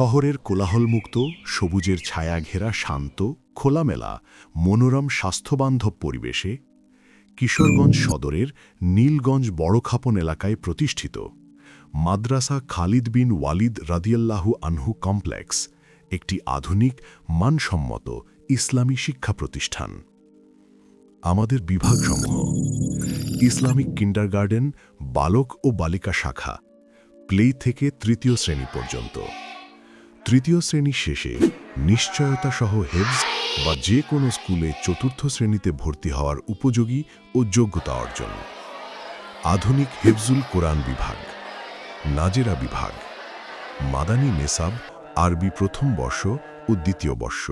শহরের কোলাহলমুক্ত, সবুজের ছায়া ঘেরা শান্ত, খোলামেলা, মনোরম স্বাস্থ্যবান্ধব পরিবেশে কিশোরগঞ্জ সদরের নীলগঞ্জ বড়খাপন এলাকায় প্রতিষ্ঠিত মাদ্রাসা খালিদ বিন ওয়ালিদ রাদিয়াল্লাহু আনহু কমপ্লেক্স, একটি আধুনিক, মানসম্মত ইসলামী শিক্ষা প্রতিষ্ঠান। আমাদের বিভাগসমূহ ইসলামিক কিন্ডারগার্ডেন বালক ও বালিকা শাখা, প্লে থেকে তৃতীয় শ্রেণি পর্যন্ত। তৃতীয় শ্রেণি শেষে নিশ্চয়তা সহ হেবস বা যে কোনো স্কুলে চতুর্থ শ্রেণীতে ভর্তি হওয়ার উপযোগী ও যোগ্যতা অর্জন। আধুনিক হেফজুল কোরআন বিভাগ, নাজেরা বিভাগ, মাদানী নেসাব, আরবি প্রথম বর্ষ ও দ্বিতীয় বর্ষ।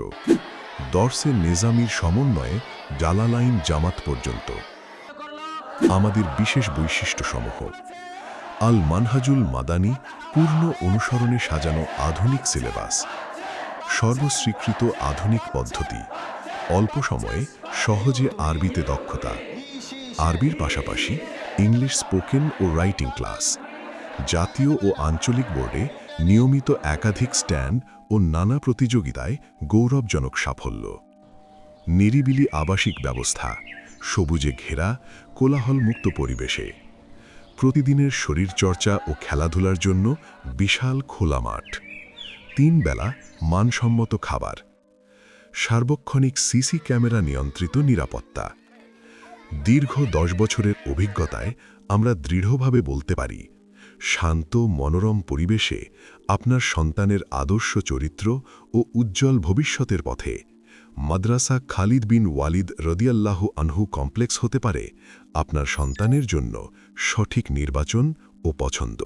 দর্শে নেজামির সমন্বয়ে জালালাইন জামাত পর্যন্ত। আমাদের বিশেষ বৈশিষ্ট্যসমূহ। আল মানহাজুল মাদানী পূর্ণ অনুসরণে সাজানো আধুনিক সিলেবাস। সর্বস্বীকৃত আধুনিক পদ্ধতি। অল্প সময়ে সহজে আরবিতে দক্ষতা। আরবির পাশাপাশি ইংলিশ স্পোকেন ও রাইটিং ক্লাস। জাতীয় ও আঞ্চলিক বোর্ডে নিয়মিত একাধিক স্ট্যান্ড ও নানা প্রতিযোগিতায় গৌরবজনক সাফল্য। নিরিবিলি আবাসিক ব্যবস্থা, সবুজে ঘেরা, কোলাহলমুক্ত পরিবেশে প্রতিদিনের শরীরচর্চা ও খেলাধুলার জন্য বিশাল খোলা মাঠ। তিন বেলা মানসম্মত খাবার। সার্বক্ষণিক সিসি ক্যামেরা নিয়ন্ত্রিত নিরাপত্তা। দীর্ঘ দশ বছরের অভিজ্ঞতায় আমরা দৃঢ়ভাবে বলতে পারি, শান্ত, মনোরম পরিবেশে আপনার সন্তানের আদর্শ চরিত্র ও উজ্জ্বল ভবিষ্যতের পথে মাদ্রাসা খালিদ বিন ওয়ালিদ রদিয়াল্লাহু আনহু কমপ্লেক্স হতে পারে আপনার সন্তানের জন্য সঠিক নির্বাচন ও পছন্দ।